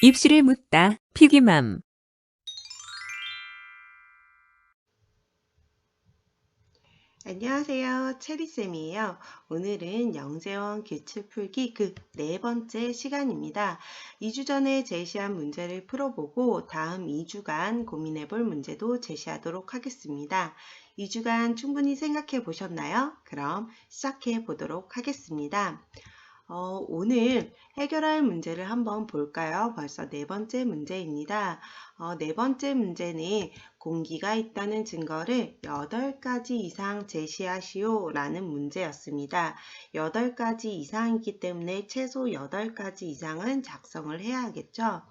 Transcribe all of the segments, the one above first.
입시를 묻다 피기맘 안녕하세요. 체리쌤이에요. 오늘은 영재원 규칙풀기 그 네 번째 시간입니다. 2주 전에 제시한 문제를 풀어보고 다음 2주간 고민해 볼 문제도 제시하도록 하겠습니다. 2주간 충분히 생각해 보셨나요? 그럼 시작해 보도록 하겠습니다. 어, 오늘 해결할 문제를 한번 볼까요? 벌써 네 번째 문제입니다. 어, 네 번째 문제는 공기가 있다는 증거를 8가지 이상 제시하시오 라는 문제였습니다. 8가지 이상이기 때문에 최소 8가지 이상은 작성을 해야 하겠죠.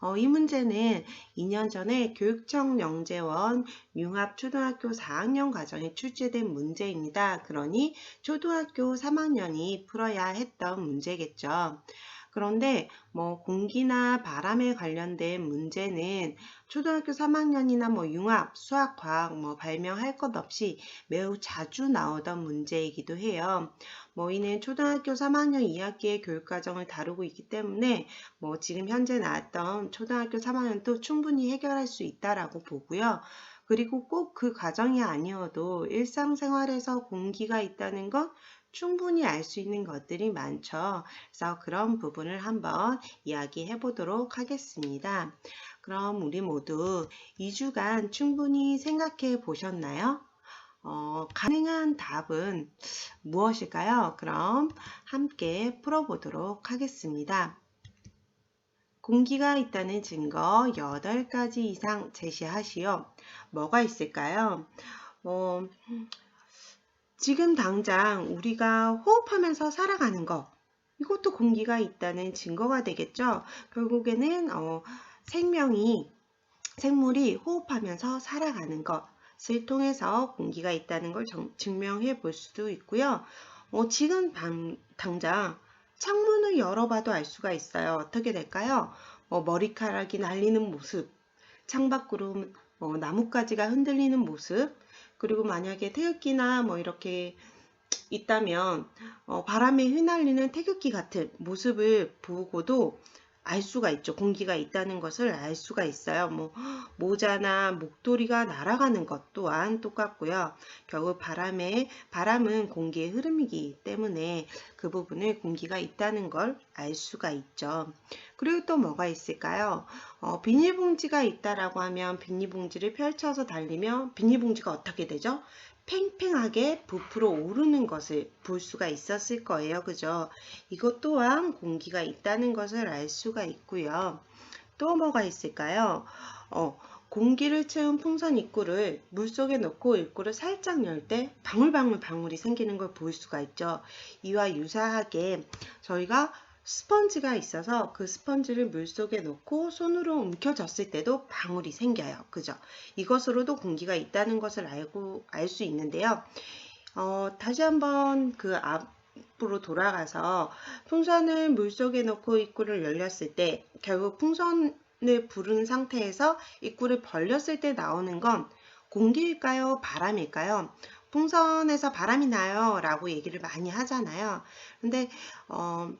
어, 이 문제는 2년 전에 교육청 영재원 융합초등학교 4학년 과정에 출제된 문제입니다. 그러니 초등학교 3학년이 풀어야 했던 문제겠죠. 그런데 뭐 공기나 바람에 관련된 문제는 초등학교 3학년이나 뭐 융합, 수학, 과학 뭐 발명할 것 없이 매우 자주 나오던 문제이기도 해요. 뭐 이는 초등학교 3학년 2학기의 교육과정을 다루고 있기 때문에 뭐 지금 현재 나왔던 초등학교 3학년도 충분히 해결할 수 있다라고 보고요. 그리고 꼭그 과정이 아니어도 일상생활에서 공기가 있다는 건 충분히 알 수 있는 것들이 많죠. 그래서 그런 부분을 한번 이야기해 보도록 하겠습니다. 그럼 우리 모두 2주간 충분히 생각해 보셨나요? 어, 가능한 답은 무엇일까요? 그럼 함께 풀어보도록 하겠습니다. 공기가 있다는 증거 8가지 이상 제시하시오. 뭐가 있을까요? 뭐, 지금 당장 우리가 호흡하면서 살아가는 것, 이것도 공기가 있다는 증거가 되겠죠. 결국에는 어, 생명이 생물이 호흡하면서 살아가는 것을 통해서 공기가 있다는 걸 정, 증명해 볼 수도 있고요. 어, 지금 당, 당장 창문을 열어봐도 알 수가 있어요. 어떻게 될까요? 어, 머리카락이 날리는 모습, 창밖으로 어, 나뭇가지가 흔들리는 모습, 그리고 만약에 태극기나 뭐 이렇게 있다면 어, 바람에 휘날리는 태극기 같은 모습을 보고도 알 수가 있죠. 공기가 있다는 것을 알 수가 있어요. 뭐 모자나 목도리가 날아가는 것 또한 똑같고요. 결국 바람에 바람은 공기의 흐름이기 때문에 그 부분을 공기가 있다는 걸 알 수가 있죠. 그리고 또 뭐가 있을까요? 어, 비닐봉지가 있다라고 하면 비닐봉지를 펼쳐서 달리면 비닐봉지가 어떻게 되죠? 팽팽하게 부풀어 오르는 것을 볼 수가 있었을 거예요. 그죠? 이것 또한 공기가 있다는 것을 알 수가 있고요. 또 뭐가 있을까요? 어, 공기를 채운 풍선 입구를 물속에 넣고 입구를 살짝 열 때 방울방울 방울이 생기는 걸 볼 수가 있죠. 이와 유사하게 저희가 스펀지가 있어서 그 스펀지를 물속에 넣고 손으로 움켜졌을 때도 방울이 생겨요. 그죠? 이것으로도 공기가 있다는 것을 알고 알 수 있는데요. 어, 다시 한번 그 앞으로 돌아가서 풍선을 물속에 넣고 입구를 열렸을 때 결국 풍선을 부른 상태에서 입구를 벌렸을 때 나오는 건 공기일까요? 바람일까요? 풍선에서 바람이 나요 라고 얘기를 많이 하잖아요. 근데 어,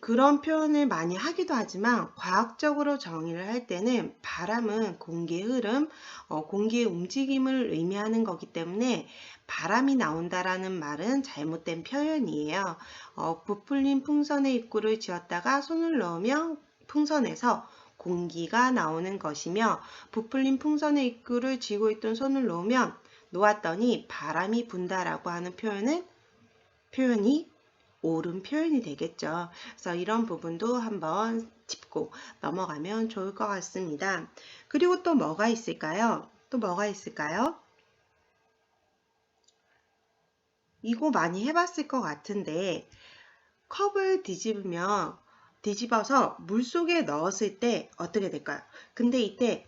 그런 표현을 많이 하기도 하지만 과학적으로 정의를 할 때는 바람은 공기의 흐름, 어, 공기의 움직임을 의미하는 거기 때문에 바람이 나온다라는 말은 잘못된 표현이에요. 어, 부풀린 풍선의 입구를 쥐었다가 손을 넣으면 풍선에서 공기가 나오는 것이며 부풀린 풍선의 입구를 쥐고 있던 손을 놓으면 놓았더니 바람이 분다라고 하는 표현은 표현이 옳은 표현이 되겠죠. 그래서 이런 부분도 한번 짚고 넘어가면 좋을 것 같습니다. 그리고 또 뭐가 있을까요? 또 뭐가 있을까요? 이거 많이 해봤을 것 같은데 컵을 뒤집으면 뒤집어서 물속에 넣었을 때 어떻게 될까요? 근데 이때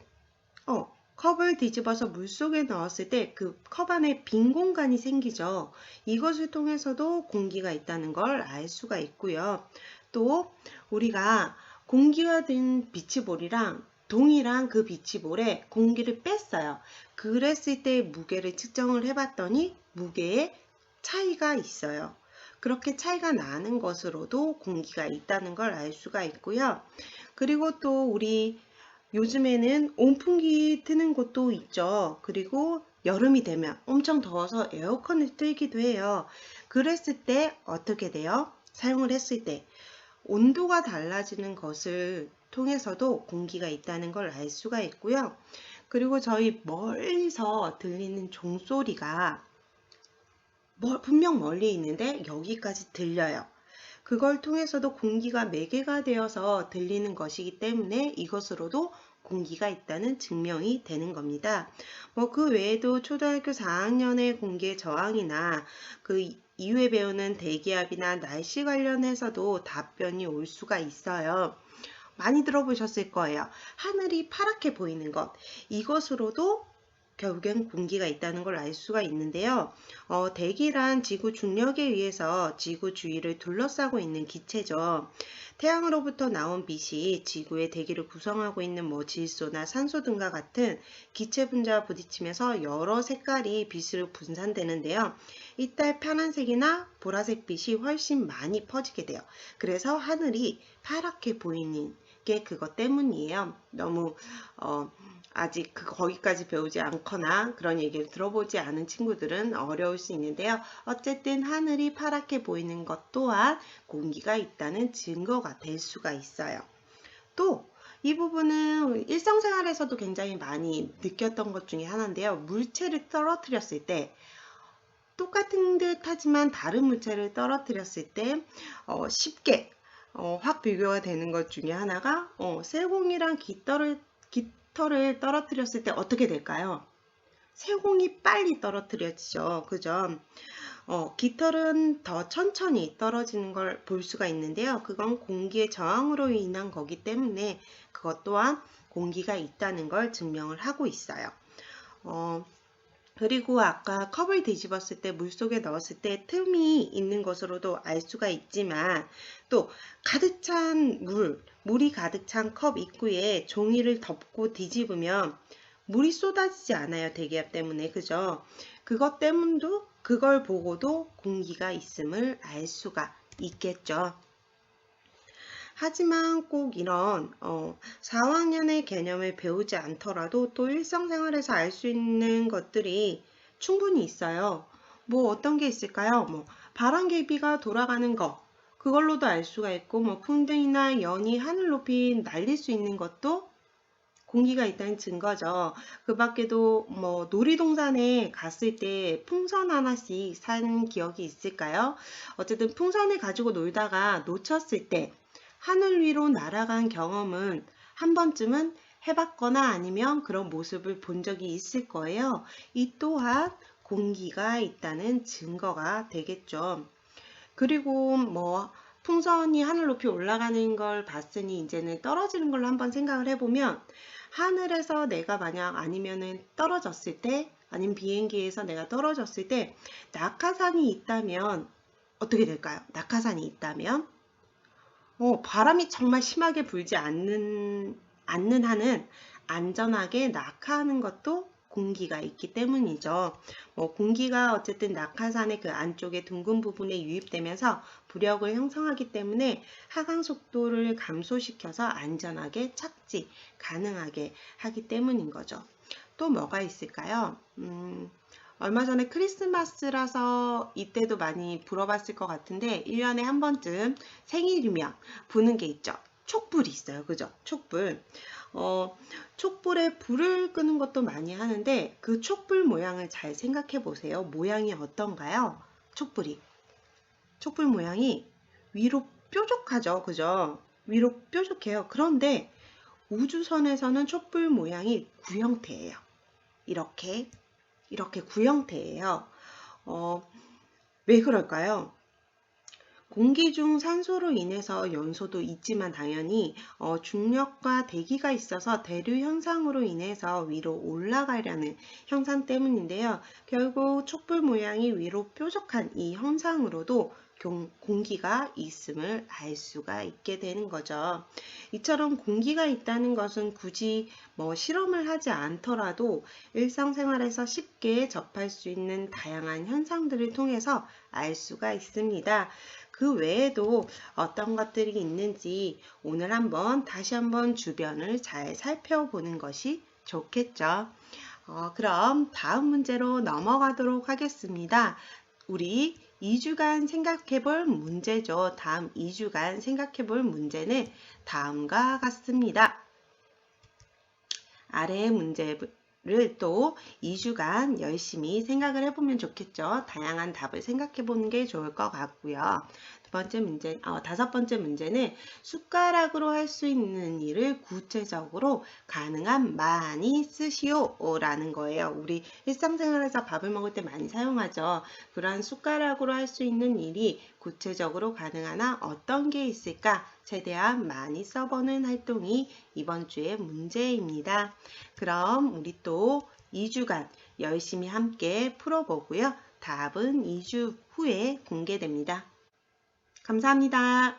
어 컵을 뒤집어서 물속에 넣었을 때 그 컵 안에 빈 공간이 생기죠. 이것을 통해서도 공기가 있다는 걸 알 수가 있고요. 또 우리가 공기가 든 비치볼이랑 동일한 그 비치볼에 공기를 뺐어요. 그랬을 때 무게를 측정을 해봤더니 무게에 차이가 있어요. 그렇게 차이가 나는 것으로도 공기가 있다는 걸 알 수가 있고요. 그리고 또 우리 요즘에는 온풍기 트는 곳도 있죠. 그리고 여름이 되면 엄청 더워서 에어컨을 틀기도 해요. 그랬을 때 어떻게 돼요? 사용을 했을 때 온도가 달라지는 것을 통해서도 공기가 있다는 걸 알 수가 있고요. 그리고 저희 멀리서 들리는 종소리가 멀- 분명 멀리 있는데 여기까지 들려요. 그걸 통해서도 공기가 매개가 되어서 들리는 것이기 때문에 이것으로도 공기가 있다는 증명이 되는 겁니다. 뭐 그 외에도 초등학교 4학년의 공기의 저항이나 그 이후에 배우는 대기압이나 날씨 관련해서도 답변이 올 수가 있어요. 많이 들어보셨을 거예요. 하늘이 파랗게 보이는 것. 이것으로도 결국엔 공기가 있다는 걸 알 수가 있는데요. 어, 대기란 지구 중력에 의해서 지구 주위를 둘러싸고 있는 기체죠. 태양으로부터 나온 빛이 지구의 대기를 구성하고 있는 뭐 질소나 산소 등과 같은 기체 분자와 부딪히면서 여러 색깔이 빛으로 분산되는데요. 이때 파란색이나 보라색 빛이 훨씬 많이 퍼지게 돼요. 그래서 하늘이 파랗게 보이는 게 그것 때문이에요. 너무 어, 아직 그 거기까지 배우지 않거나 그런 얘기를 들어보지 않은 친구들은 어려울 수 있는데요. 어쨌든 하늘이 파랗게 보이는 것 또한 공기가 있다는 증거가 될 수가 있어요. 또 이 부분은 일상생활에서도 굉장히 많이 느꼈던 것 중에 하나인데요. 물체를 떨어뜨렸을 때 똑같은 듯 하지만 다른 물체를 떨어뜨렸을 때 어, 쉽게 어, 확 비교가 되는 것 중에 하나가 어, 쇠공이랑 깃털을, 깃 털을 떨어뜨렸을 때 어떻게 될까요? 쇠공이 빨리 떨어뜨려지죠. 그죠? 어, 깃털은 더 천천히 떨어지는 걸 볼 수가 있는데요. 그건 공기의 저항으로 인한 거기 때문에 그것 또한 공기가 있다는 걸 증명을 하고 있어요. 어, 그리고 아까 컵을 뒤집었을 때 물속에 넣었을 때 틈이 있는 것으로도 알 수가 있지만 또 가득 찬 물, 물이 가득 찬 컵 입구에 종이를 덮고 뒤집으면 물이 쏟아지지 않아요. 대기압 때문에. 그죠? 그것 때문도 그걸 보고도 공기가 있음을 알 수가 있겠죠. 하지만 꼭 이런 어, 4학년의 개념을 배우지 않더라도 또 일상생활에서 알 수 있는 것들이 충분히 있어요. 뭐 어떤 게 있을까요? 뭐 바람개비가 돌아가는 거 그걸로도 알 수가 있고 뭐 풍등이나 연이 하늘 높이 날릴 수 있는 것도 공기가 있다는 증거죠. 그 밖에도 뭐 놀이동산에 갔을 때 풍선 하나씩 산 기억이 있을까요? 어쨌든 풍선을 가지고 놀다가 놓쳤을 때 하늘 위로 날아간 경험은 한 번쯤은 해봤거나 아니면 그런 모습을 본 적이 있을 거예요. 이 또한 공기가 있다는 증거가 되겠죠. 그리고 뭐 풍선이 하늘 높이 올라가는 걸 봤으니 이제는 떨어지는 걸로 한번 생각을 해보면 하늘에서 내가 만약 아니면은 떨어졌을 때 아니면 비행기에서 내가 떨어졌을 때 낙하산이 있다면 어떻게 될까요? 낙하산이 있다면 어, 바람이 정말 심하게 불지 않는, 않는 한은 안전하게 낙하하는 것도 공기가 있기 때문이죠. 뭐 공기가 어쨌든 낙하산의 그 안쪽에 둥근 부분에 유입되면서 부력을 형성하기 때문에 하강 속도를 감소시켜서 안전하게 착지 가능하게 하기 때문인 거죠. 또 뭐가 있을까요? 음, 얼마 전에 크리스마스라서 이때도 많이 불어봤을 것 같은데 1년에 한 번쯤 생일이면 부는 게 있죠. 촛불이 있어요. 그죠? 촛불. 어, 촛불에 불을 끄는 것도 많이 하는데 그 촛불 모양을 잘 생각해 보세요. 모양이 어떤가요? 촛불이. 촛불 모양이 위로 뾰족하죠. 그죠? 위로 뾰족해요. 그런데 우주선에서는 촛불 모양이 구형태예요. 이렇게 이렇게 구형태예요. 어, 왜 그럴까요? 공기 중 산소로 인해서 연소도 있지만 당연히 어, 중력과 대기가 있어서 대류 현상으로 인해서 위로 올라가려는 현상 때문인데요. 결국 촛불 모양이 위로 뾰족한 이 현상으로도 공- 공기가 있음을 알 수가 있게 되는 거죠. 이처럼 공기가 있다는 것은 굳이 뭐 실험을 하지 않더라도 일상생활에서 쉽게 접할 수 있는 다양한 현상들을 통해서 알 수가 있습니다. 그 외에도 어떤 것들이 있는지 오늘 한번 다시 한번 주변을 잘 살펴보는 것이 좋겠죠. 어, 그럼 다음 문제로 넘어가도록 하겠습니다. 우리 2주간 생각해 볼 문제죠. 다음 2주간 생각해 볼 문제는 다음과 같습니다. 아래의 문제를 또 2주간 열심히 생각을 해보면 좋겠죠. 다양한 답을 생각해 보는 게 좋을 것 같고요. 두 번째 문제, 어, 다섯 번째 문제는 숟가락으로 할 수 있는 일을 구체적으로 가능한 많이 쓰시오 라는 거예요. 우리 일상생활에서 밥을 먹을 때 많이 사용하죠. 그러한 숟가락으로 할 수 있는 일이 구체적으로 가능하나 어떤 게 있을까? 최대한 많이 써보는 활동이 이번 주의 문제입니다. 그럼 우리 또 2주간 열심히 함께 풀어보고요. 답은 2주 후에 공개됩니다. 감사합니다.